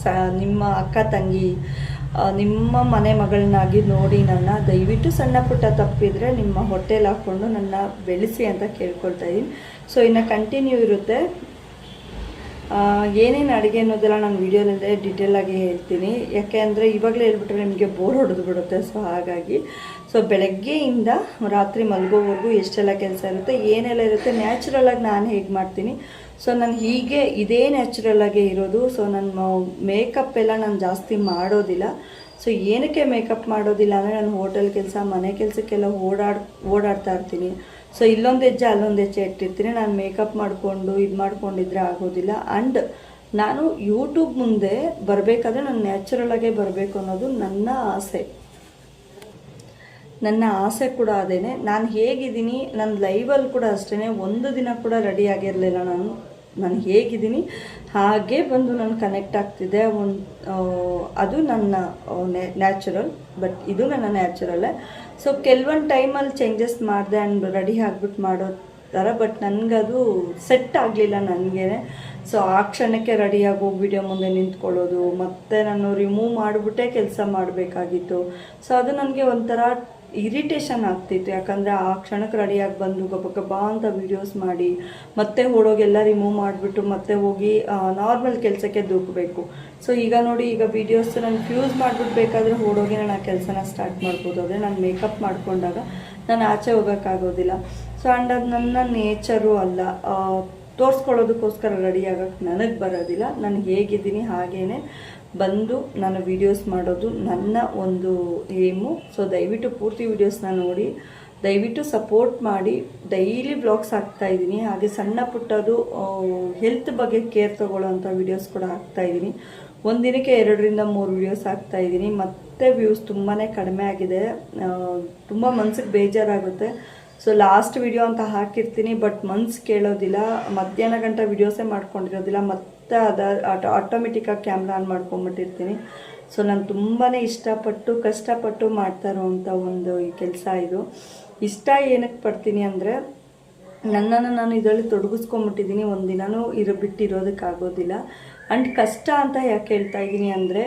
ಸ, ನಿಮ್ಮ ಅಕ್ಕ ತಂಗಿ ನಿಮ್ಮ ಮನೆ ಮಗಳನ್ನಾಗಿ ನೋಡಿ ನನ್ನ, ದಯವಿಟ್ಟು ಸಣ್ಣ ಪುಟ್ಟ ತಪ್ಪಿದರೆ ನಿಮ್ಮ ಹೊಟ್ಟೆಲಿ ಹಾಕ್ಕೊಂಡು ನನ್ನ ಬೆಳೆಸಿ ಅಂತ ಕೇಳ್ಕೊಳ್ತಾ ಇದ್ದೀನಿ. ಸೊ ಇನ್ನು ಕಂಟಿನ್ಯೂ ಇರುತ್ತೆ. ಏನೇನು ಅಡುಗೆ ಅನ್ನೋದೆಲ್ಲ ನಾನು ವೀಡಿಯೋದಲ್ಲೇ ಡೀಟೇಲಾಗಿ ಹೇಳ್ತೀನಿ. ಯಾಕೆ ಅಂದರೆ ಇವಾಗಲೇ ಹೇಳ್ಬಿಟ್ರೆ ನಿಮಗೆ ಬೋರ್ ಹೊಡೆದು ಬಿಡುತ್ತೆ. ಸೊ ಹಾಗಾಗಿ ಸೊ ಬೆಳಗ್ಗೆಯಿಂದ ರಾತ್ರಿ ಮಲಗೋವರೆಗೂ ಎಷ್ಟೆಲ್ಲ ಕೆಲಸ ಇರುತ್ತೆ, ಏನೆಲ್ಲ ಇರುತ್ತೆ ನ್ಯಾಚುರಲಾಗಿ ನಾನು ಹೇಗೆ ಮಾಡ್ತೀನಿ. ಸೊ ನಾನು ಹೀಗೆ ಇದೇ ನ್ಯಾಚುರಲಾಗೇ ಇರೋದು. ಸೊ ನನ್ನ ಮೇಕಪ್ ಎಲ್ಲ ನಾನು ಜಾಸ್ತಿ ಮಾಡೋದಿಲ್ಲ. ಸೊ ಏನಕ್ಕೆ ಮೇಕಪ್ ಮಾಡೋದಿಲ್ಲ ಅಂದರೆ ನಾನು ಹೋಟೆಲ್ ಕೆಲಸ, ಮನೆ ಕೆಲಸಕ್ಕೆಲ್ಲ ಓಡಾಡ್, ಓಡಾಡ್ತಾ ಇರ್ತೀನಿ. ಸೊ ಇಲ್ಲೊಂದು ಹೆಜ್ಜೆ, ಅಲ್ಲೊಂದು ಹೆಜ್ಜೆ ಇಟ್ಟಿರ್ತೀನಿ. ನಾನು ಮೇಕಪ್ ಮಾಡಿಕೊಂಡು, ಇದು ಮಾಡ್ಕೊಂಡಿದ್ರೆ ಆಗೋದಿಲ್ಲ. ಆ್ಯಂಡ್ ನಾನು ಯೂಟ್ಯೂಬ್ ಮುಂದೆ ಬರಬೇಕಾದ್ರೆ ನಾನು ನ್ಯಾಚುರಲಾಗೇ ಬರಬೇಕು ಅನ್ನೋದು ನನ್ನ ಆಸೆ. ನನ್ನ ಆಸೆ ಕೂಡ ಅದೇನೆ. ನಾನು ಹೇಗಿದ್ದೀನಿ ನನ್ನ ಲೈವಲ್ಲಿ ಕೂಡ ಅಷ್ಟೇ ಒಂದು ದಿನ ಕೂಡ ರೆಡಿ ಆಗಿರಲಿಲ್ಲ ನಾನು. ನಾನು ಹೇಗಿದ್ದೀನಿ, ಹಾಗೆ ಬಂದು ನಾನು ಕನೆಕ್ಟ್ ಆಗ್ತಿದ್ದೆ ಒಂದು ಅದು ನನ್ನ ನ್ಯಾಚುರಲ್ ಬಟ್ ಇದು ನನ್ನ ನ್ಯಾಚುರಲ್ಲೇ ಸೊ ಕೆಲವೊಂದು ಟೈಮಲ್ಲಿ ಚೇಂಜಸ್ ಮಾಡಿದೆ ಆ್ಯಂಡ್ ರೆಡಿ ಆಗಿಬಿಟ್ಟು ಮಾಡೋ ಥರ ಬಟ್ ನನಗದು ಸೆಟ್ ಆಗಲಿಲ್ಲ ನನಗೆ ಸೊ ಆ ಕ್ಷಣಕ್ಕೆ ರೆಡಿಯಾಗಿ ಹೋಗಿ ವಿಡಿಯೋ ಮುಂದೆ ನಿಂತ್ಕೊಳ್ಳೋದು, ಮತ್ತು ನಾನು ರಿಮೂವ್ ಮಾಡಿಬಿಟ್ಟೆ ಕೆಲಸ ಮಾಡಬೇಕಾಗಿತ್ತು. ಸೊ ಅದು ನನಗೆ ಒಂಥರ ಇರಿಟೇಷನ್ ಆಗ್ತಿತ್ತು. ಯಾಕಂದರೆ ಆ ಕ್ಷಣಕ್ಕೆ ರೆಡಿಯಾಗಿ ಬಂದು ಗಬ ಗಬ್ಬ ಅಂತ ವೀಡಿಯೋಸ್ ಮಾಡಿ ಮತ್ತೆ ಓಡೋಗೆಲ್ಲ ರಿಮೂವ್ ಮಾಡಿಬಿಟ್ಟು ಮತ್ತೆ ಹೋಗಿ ನಾರ್ಮಲ್ ಕೆಲಸಕ್ಕೆ ದೂಕಬೇಕು ಸೊ ಈಗ ನೋಡಿ, ಈಗ ವೀಡಿಯೋಸ್ ನಾನು ಫ್ಯೂಸ್ ಮಾಡಿಬಿಟ್ಟು ಬೇಕಾದರೆ ಓಡೋಗಿ ನಾನು ಆ ಕೆಲಸನ ಸ್ಟಾರ್ಟ್ ಮಾಡ್ಬೋದು. ಆದರೆ ನಾನು ಮೇಕಪ್ ಮಾಡ್ಕೊಂಡಾಗ ನಾನು ಆಚೆ ಹೋಗೋಕ್ಕಾಗೋದಿಲ್ಲ. ಸೊ ಆ್ಯಂಡ್ ಅದು ನನ್ನ ನೇಚರು ಅಲ್ಲ. ತೋರಿಸ್ಕೊಳ್ಳೋದಕ್ಕೋಸ್ಕರ ರೆಡಿ ಆಗೋಕ್ಕೆ ನನಗೆ ಬರೋದಿಲ್ಲ. ನಾನು ಹೇಗಿದ್ದೀನಿ ಹಾಗೇ ಬಂದು ನಾನು ವೀಡಿಯೋಸ್ ಮಾಡೋದು ನನ್ನ ಒಂದು ಏಮು ಸೊ ದಯವಿಟ್ಟು ಪೂರ್ತಿ ವೀಡಿಯೋಸ್ನ ನೋಡಿ. ದಯವಿಟ್ಟು ಸಪೋರ್ಟ್ ಮಾಡಿ. ಡೈಲಿ ಬ್ಲಾಗ್ಸ್ ಹಾಕ್ತಾ ಇದ್ದೀನಿ. ಹಾಗೆ ಸಣ್ಣ ಪುಟ್ಟದು ಹೆಲ್ತ್ ಬಗ್ಗೆ ಕೇರ್ ತೊಗೊಳ್ಳೋಂಥ ವೀಡಿಯೋಸ್ ಕೂಡ ಹಾಕ್ತಾ ಇದ್ದೀನಿ. ಒಂದಿನಕ್ಕೆ ಎರಡರಿಂದ ಮೂರು ವೀಡಿಯೋಸ್ ಹಾಕ್ತಾ ಇದ್ದೀನಿ. ಮತ್ತೆ ವ್ಯೂಸ್ ತುಂಬಾ ಕಡಿಮೆ ಆಗಿದೆ. ತುಂಬ ಮನ್ಸಿಗೆ ಬೇಜಾರಾಗುತ್ತೆ. ಸೊ ಲಾಸ್ಟ್ ವಿಡಿಯೋ ಅಂತ ಹಾಕಿರ್ತೀನಿ ಬಟ್ ಮನ್ಸು ಕೇಳೋದಿಲ್ಲ. ಮಧ್ಯಾಹ್ನ ಗಂಟ ವೀಡಿಯೋಸೇ ಮಾಡ್ಕೊಂಡಿರೋದಿಲ್ಲ. ಮತ್ತೆ ಅದ ಆಟೋ ಆಟೋಮೆಟಿಕ್ಕಾಗಿ ಕ್ಯಾಮ್ರಾ ಆನ್ ಮಾಡ್ಕೊಂಬಿಟ್ಟಿರ್ತೀನಿ ಸೊ ನಾನು ತುಂಬಾ ಇಷ್ಟಪಟ್ಟು, ಕಷ್ಟಪಟ್ಟು ಮಾಡ್ತಾ ಇರೋವಂಥ ಒಂದು ಈ ಕೆಲಸ ಇದು. ಇಷ್ಟ ಏನಕ್ಕೆ ಪಡ್ತೀನಿ ಅಂದರೆ, ನನ್ನನ್ನು ನಾನು ಇದರಲ್ಲಿ ತೊಡಗಿಸ್ಕೊಂಬಿಟ್ಟಿದ್ದೀನಿ ಒಂದಿನನೂ ಇರೋ, ಬಿಟ್ಟಿರೋದಕ್ಕಾಗೋದಿಲ್ಲ. ಆ್ಯಂಡ್ ಕಷ್ಟ ಅಂತ ಯಾಕೆ ಹೇಳ್ತಾ ಇದ್ದೀನಿ ಅಂದರೆ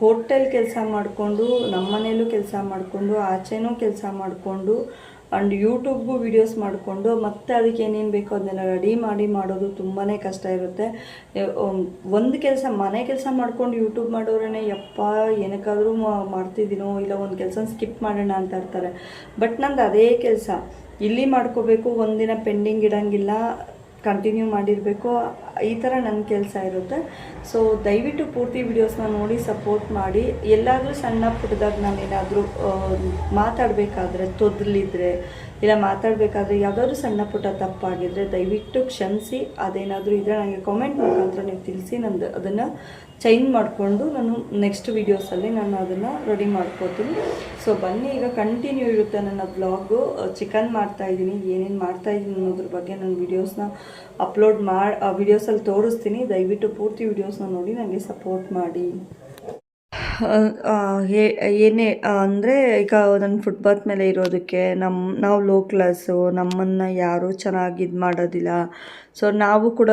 ಹೋಟೆಲ್ ಕೆಲಸ ಮಾಡಿಕೊಂಡು ನಮ್ಮ ಮನೇಲೂ ಕೆಲಸ ಮಾಡಿಕೊಂಡು, ಆಚೆನೂ ಕೆಲಸ ಮಾಡಿಕೊಂಡು ಆ್ಯಂಡ್ ಯೂಟ್ಯೂಬ್ಗೂ ವೀಡಿಯೋಸ್ ಮಾಡಿಕೊಂಡು ಮತ್ತೆ ಅದಕ್ಕೆ ಏನೇನು ಬೇಕೋ ಅದನ್ನೆಲ್ಲ ರೆಡಿ ಮಾಡಿ ಮಾಡೋದು ತುಂಬಾ ಕಷ್ಟ ಇರುತ್ತೆ. ಒಂದು ಕೆಲಸ, ಮನೆ ಕೆಲಸ ಮಾಡ್ಕೊಂಡು ಯೂಟ್ಯೂಬ್ ಮಾಡೋರೇ ಯಪ್ಪ, ಏನಕ್ಕಾದರೂ ಮಾಡ್ತಿದ್ದೀನೋ ಇಲ್ಲ ಒಂದು ಕೆಲಸ ಸ್ಕಿಪ್ ಮಾಡೋಣ ಅಂತ ಇರ್ತಾರೆ ಬಟ್ ನಂದು ಅದೇ ಕೆಲಸ. ಇಲ್ಲಿ ಮಾಡ್ಕೋಬೇಕು, ಒಂದಿನ ಪೆಂಡಿಂಗ್ ಇಡೋಂಗಿಲ್ಲ ಕಂಟಿನ್ಯೂ ಮಾಡಿರಬೇಕು ಈ ಥರ ನನ್ನ ಕೆಲಸ ಇರುತ್ತೆ. ಸೊ ದಯವಿಟ್ಟು ಪೂರ್ತಿ ವಿಡಿಯೋಸ್ನ ನೋಡಿ ಸಪೋರ್ಟ್ ಮಾಡಿ. ಎಲ್ಲಾದರೂ ಸಣ್ಣ ಪುಟ್ಟದಾಗ ನಾನು ಏನಾದರೂ ಮಾತಾಡಬೇಕಾದ್ರೆ ತೊದಲಿದ್ರೆ, ಇಲ್ಲ ಮಾತಾಡಬೇಕಾದ್ರೆ ಯಾವುದಾದ್ರೂ ಸಣ್ಣ ಪುಟ್ಟ ತಪ್ಪಾಗಿದ್ದರೆ ದಯವಿಟ್ಟು ಕ್ಷಮಿಸಿ, ಅದೇನಾದರೂ ಇದ್ದರೆ ನನಗೆ ಕಾಮೆಂಟ್ ಮುಖಾಂತರ ನೀವು ತಿಳಿಸಿ, ನಂದು ಅದನ್ನು ಚೇಂಜ್ ಮಾಡಿಕೊಂಡು ನಾನು ನೆಕ್ಸ್ಟ್ ವೀಡಿಯೋಸಲ್ಲಿ ನಾನು ಅದನ್ನು ರೆಡಿ ಮಾಡ್ಕೋತೀನಿ. ಸೊ ಬನ್ನಿ, ಈಗ ಕಂಟಿನ್ಯೂ ಇರುತ್ತೆ ನನ್ನ ಬ್ಲಾಗು ಚಿಕನ್ ಮಾಡ್ತಾಯಿದ್ದೀನಿ ಏನೇನು ಮಾಡ್ತಾಯಿದ್ದೀನಿ ಅನ್ನೋದ್ರ ಬಗ್ಗೆ ನಾನು ವೀಡಿಯೋಸ್ನ ಅಪ್ಲೋಡ್ ಮಾಡಿ ವೀಡಿಯೋಸಲ್ಲಿ ತೋರಿಸ್ತೀನಿ. ದಯವಿಟ್ಟು ಪೂರ್ತಿ ವೀಡಿಯೋಸ್ನ ನೋಡಿ ನನಗೆ ಸಪೋರ್ಟ್ ಮಾಡಿ. ಏನೇ ಅಂದರೆ ಈಗ ನನ್ನ ಫುಟ್ಪಾತ್ ಮೇಲೆ ಇರೋದಕ್ಕೆ ನಮ್ಮ ನಾವು ಲೋ ಕ್ಲಾಸು ನಮ್ಮನ್ನು ಯಾರೂ ಚೆನ್ನಾಗಿ ಇದು ಮಾಡೋದಿಲ್ಲ. ಸೊ ನಾವು ಕೂಡ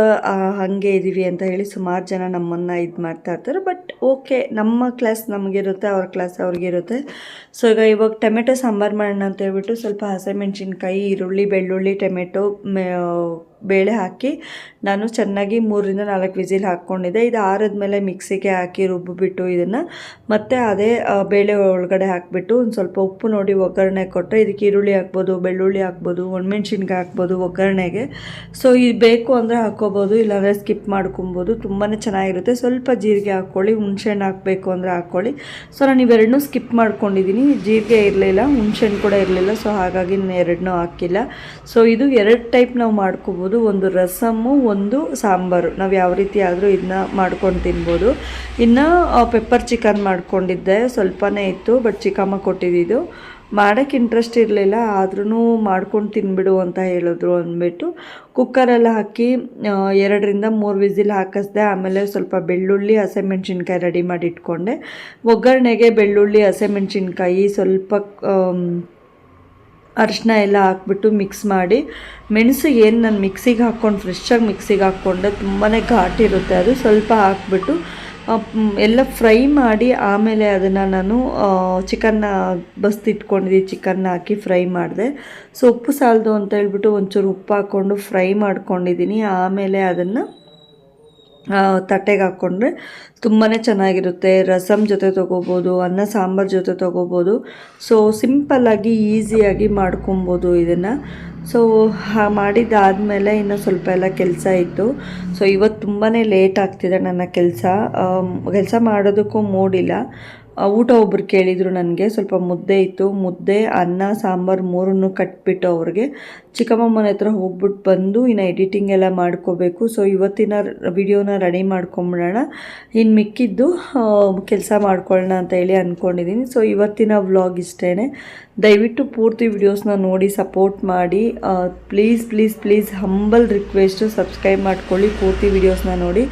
ಹಾಗೆ ಇದ್ದೀವಿ ಅಂತ ಹೇಳಿ ಸುಮಾರು ಜನ ನಮ್ಮನ್ನು ಇದು ಮಾಡ್ತಾ ಇರ್ತಾರೆ. ಬಟ್ ಓಕೆ ನಮ್ಮ ಕ್ಲಾಸ್ ನಮಗಿರುತ್ತೆ, ಅವ್ರ ಕ್ಲಾಸ್ ಅವ್ರಿಗಿರುತ್ತೆ. ಸೊ ಈಗ ಇವಾಗ ಟೊಮೆಟೊ ಸಾಂಬಾರು ಮಾಡೋಣ ಅಂತ ಹೇಳ್ಬಿಟ್ಟು ಸ್ವಲ್ಪ ಹಸಿಮೆಣ್ಸಿನ್ಕಾಯಿ ಈರುಳ್ಳಿ, ಬೆಳ್ಳುಳ್ಳಿ, ಟೊಮೆಟೊ ಬೇಳೆ ಹಾಕಿ ನಾನು ಚೆನ್ನಾಗಿ ಮೂರರಿಂದ ನಾಲ್ಕು ವಿಸಿಲ್ ಹಾಕ್ಕೊಂಡಿದ್ದೆ. ಇದು ಆರಿದ್ಮೇಲೆ ಮಿಕ್ಸಿಗೆ ಹಾಕಿ ರುಬ್ಬಿಬಿಟ್ಟು ಇದನ್ನು ಮತ್ತೆ ಅದೇ ಬೇಳೆ ಒಳಗಡೆ ಹಾಕಿಬಿಟ್ಟು ಒಂದು ಸ್ವಲ್ಪ ಉಪ್ಪು ನೋಡಿ ಒಗ್ಗರಣೆ ಕೊಟ್ಟರೆ ಇದಕ್ಕೆ ಈರುಳ್ಳಿ ಹಾಕ್ಬೋದು, ಬೆಳ್ಳುಳ್ಳಿ ಹಾಕ್ಬೋದು, ಒಣಮೆಣ್ಸಿನ್ಕಾಯಿ ಹಾಕ್ಬೋದು ಒಗ್ಗರಣೆಗೆ. ಸೊ ಇದು ಬೇಕು ಅಂದರೆ ಹಾಕ್ಕೋಬೋದು, ಇಲ್ಲಾಂದರೆ ಸ್ಕಿಪ್ ಮಾಡ್ಕೊಬೋದು. ತುಂಬಾ ಚೆನ್ನಾಗಿರುತ್ತೆ. ಸ್ವಲ್ಪ ಜೀರಿಗೆ ಹಾಕ್ಕೊಳ್ಳಿ, ಹುಣ್ಸೆಹಣ್ಣು ಹಾಕಬೇಕು ಅಂದರೆ ಹಾಕ್ಕೊಳ್ಳಿ. ಸೊ ನಾನು ಇವೆರಡನ್ನೂ ಸ್ಕಿಪ್ ಮಾಡ್ಕೊಂಡಿದ್ದೀನಿ. ಜೀರಿಗೆ ಇರಲಿಲ್ಲ, ಹುಣ್ಸೆಹಣ್ಣು ಕೂಡ ಇರಲಿಲ್ಲ ಸೊ ಹಾಗಾಗಿ ಇನ್ನು ಎರಡನ್ನೂ ಹಾಕಿಲ್ಲ. ಸೊ ಇದು ಎರಡು ಟೈಪ್ ನಾವು ಮಾಡ್ಕೋಬೋದು. ಒಂದು ರಸಮ್ಮು ಒಂದು ಸಾಂಬಾರು. ನಾವು ಯಾವ ರೀತಿ ಆದರೂ ಇದನ್ನ ಮಾಡ್ಕೊಂಡು ತಿನ್ಬೋದು. ಇನ್ನು ಪೆಪ್ಪರ್ ಚಿಕನ್ ಮಾಡ್ಕೊಂಡಿದ್ದೆ. ಸ್ವಲ್ಪನೇ ಇತ್ತು ಬಟ್ ಚಿಕಮ್ಮ ಕೊಟ್ಟಿದ್ದು ಮಾಡೋಕ್ಕೆ ಇಂಟ್ರೆಸ್ಟ್ ಇರಲಿಲ್ಲ ಆದ್ರೂ ಮಾಡ್ಕೊಂಡು ತಿನ್ಬಿಡು ಅಂತ ಹೇಳಿದ್ರು ಅಂದ್ಬಿಟ್ಟು ಕುಕ್ಕರೆಲ್ಲ ಹಾಕಿ ಎರಡರಿಂದ ಮೂರು ವಿಸಿಲ್ ಹಾಕಿಸ್ದೆ. ಆಮೇಲೆ ಸ್ವಲ್ಪ ಬೆಳ್ಳುಳ್ಳಿ ಹಸಿಮೆಣ್ಸಿನ್ಕಾಯಿ ರೆಡಿ ಮಾಡಿ ಇಟ್ಕೊಂಡೆ ಒಗ್ಗರಣೆಗೆ ಬೆಳ್ಳುಳ್ಳಿ ಹಸಿಮೆಣ್ಸಿನ್ಕಾಯಿ ಸ್ವಲ್ಪ ಅರಿಶಿನ ಎಲ್ಲ ಹಾಕ್ಬಿಟ್ಟು ಮಿಕ್ಸ್ ಮಾಡಿ. ಮೆಣಸು ಏನು ನಾನು ಮಿಕ್ಸಿಗೆ ಹಾಕ್ಕೊಂಡು ಫ್ರೆಶ್ಶಾಗಿ ಮಿಕ್ಸಿಗೆ ಹಾಕ್ಕೊಂಡೆ ತುಂಬಾ ಘಾಟಿರುತ್ತೆ ಅದು. ಸ್ವಲ್ಪ ಹಾಕ್ಬಿಟ್ಟು ಎಲ್ಲ ಫ್ರೈ ಮಾಡಿ ಆಮೇಲೆ ಅದನ್ನು ನಾನು ಚಿಕನ್ನ ಬಸ್ತಿಟ್ಕೊಂಡಿದ್ದೆ ಚಿಕನ್ನ ಹಾಕಿ ಫ್ರೈ ಮಾಡಿದೆ. ಸೊ ಉಪ್ಪು ಸಾಲದು ಅಂತ ಹೇಳ್ಬಿಟ್ಟು ಒಂಚೂರು ಉಪ್ಪು ಹಾಕ್ಕೊಂಡು ಫ್ರೈ ಮಾಡ್ಕೊಂಡಿದ್ದೀನಿ. ಆಮೇಲೆ ಅದನ್ನು ತಟ್ಟೆಗೆ ಹಾಕ್ಕೊಂಡ್ರೆ ತುಂಬಾ ಚೆನ್ನಾಗಿರುತ್ತೆ. ರಸಮ್ ಜೊತೆ ತೊಗೋಬೋದು, ಅನ್ನ, ಸಾಂಬಾರು ಜೊತೆ ತೊಗೋಬೋದು. ಸೊ ಸಿಂಪಲ್ಲಾಗಿ ಈಸಿಯಾಗಿ ಮಾಡ್ಕೊಬೋದು ಇದನ್ನು. ಸೊ ಮಾಡಿದ್ದಾದಮೇಲೆ ಇನ್ನೂ ಸ್ವಲ್ಪ ಎಲ್ಲ ಕೆಲಸ ಇತ್ತು. ಸೊ ಇವತ್ತು ತುಂಬಾ ಲೇಟ್ ಆಗ್ತಿದೆ ನನ್ನ ಕೆಲಸ. ಕೆಲಸ ಮಾಡೋದಕ್ಕೂ ಮೂಡಿಲ್ಲ. ಊಟ ಒಬ್ರು ಕೇಳಿದರು ನನಗೆ, ಸ್ವಲ್ಪ ಮುದ್ದೆ ಇತ್ತು. ಮುದ್ದೆ, ಅನ್ನ, ಸಾಂಬಾರು ಮೂರನ್ನು ಕಟ್ಬಿಟ್ಟು ಅವ್ರಿಗೆ. ಚಿಕ್ಕಮ್ಮನ ಮನೆ ಹತ್ರ ಹೋಗ್ಬಿಟ್ಟು ಬಂದು ಇನ್ನು ಎಡಿಟಿಂಗ್ ಎಲ್ಲ ಮಾಡ್ಕೋಬೇಕು. ಸೊ ಇವತ್ತಿನ ವಿಡಿಯೋನ ರೆಡಿ ಮಾಡ್ಕೊಂಬಿಡೋಣ. ಇನ್ನು ಮಿಕ್ಕಿದ್ದು ಕೆಲಸ ಮಾಡ್ಕೊಳ್ಳೋಣ ಅಂತ ಹೇಳಿ ಅಂದ್ಕೊಂಡಿದ್ದೀನಿ ಸೊ ಇವತ್ತಿನ ವ್ಲಾಗ್ ಇಷ್ಟೇ ದಯವಿಟ್ಟು ಪೂರ್ತಿ ವಿಡಿಯೋಸ್ನ ನೋಡಿ ಸಪೋರ್ಟ್ ಮಾಡಿ. Please please please humble request subscribe ಮಾಡ್ಕೊಳ್ಳಿ. ಪೂರ್ತಿ ವಿಡಿಯೋಸ್ನ ನೋಡಿ.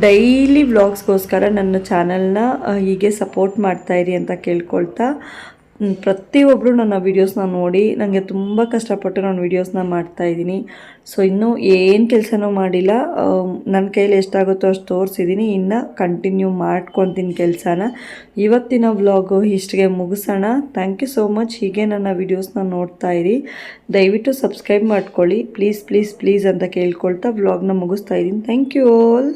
ಡೈಲಿ ವ್ಲಾಗ್ಸ್ಗೋಸ್ಕರ ನನ್ನ ಚಾನಲ್ನ ಹೀಗೆ ಸಪೋರ್ಟ್ ಮಾಡ್ತಾಯಿರಿ ಅಂತ ಕೇಳ್ಕೊಳ್ತಾ ಪ್ರತಿಯೊಬ್ಬರು ನನ್ನ ವೀಡಿಯೋಸ್ನ ನೋಡಿ ನನಗೆ ತುಂಬ ಕಷ್ಟಪಟ್ಟು ನಾನು ವೀಡಿಯೋಸ್ನ ಮಾಡ್ತಾಯಿದ್ದೀನಿ ಸೊ, ಇನ್ನೂ ಏನು ಕೆಲಸನೂ ಮಾಡಿಲ್ಲ. ನನ್ನ ಕೈಯಲ್ಲಿ ಎಷ್ಟಾಗುತ್ತೋ ಅಷ್ಟು ತೋರಿಸಿದ್ದೀನಿ ಇನ್ನು ಕಂಟಿನ್ಯೂ ಮಾಡ್ಕೊತೀನಿ ಕೆಲಸನ. ಇವತ್ತಿನ ವ್ಲಾಗು ಇಷ್ಟಿಗೆ ಮುಗಿಸೋಣ. Thank you so much. ಹೀಗೆ ನನ್ನ ವೀಡಿಯೋಸ್ನ ನೋಡ್ತಾ ಇರಿ. ದಯವಿಟ್ಟು ಸಬ್ಸ್ಕ್ರೈಬ್ ಮಾಡ್ಕೊಳ್ಳಿ. ಪ್ಲೀಸ್ ಪ್ಲೀಸ್ ಪ್ಲೀಸ್ ಅಂತ ಕೇಳ್ಕೊಳ್ತಾ ವ್ಲಾಗ್ನ ಮುಗಿಸ್ತಾ ಇದ್ದೀನಿ. Thank you all.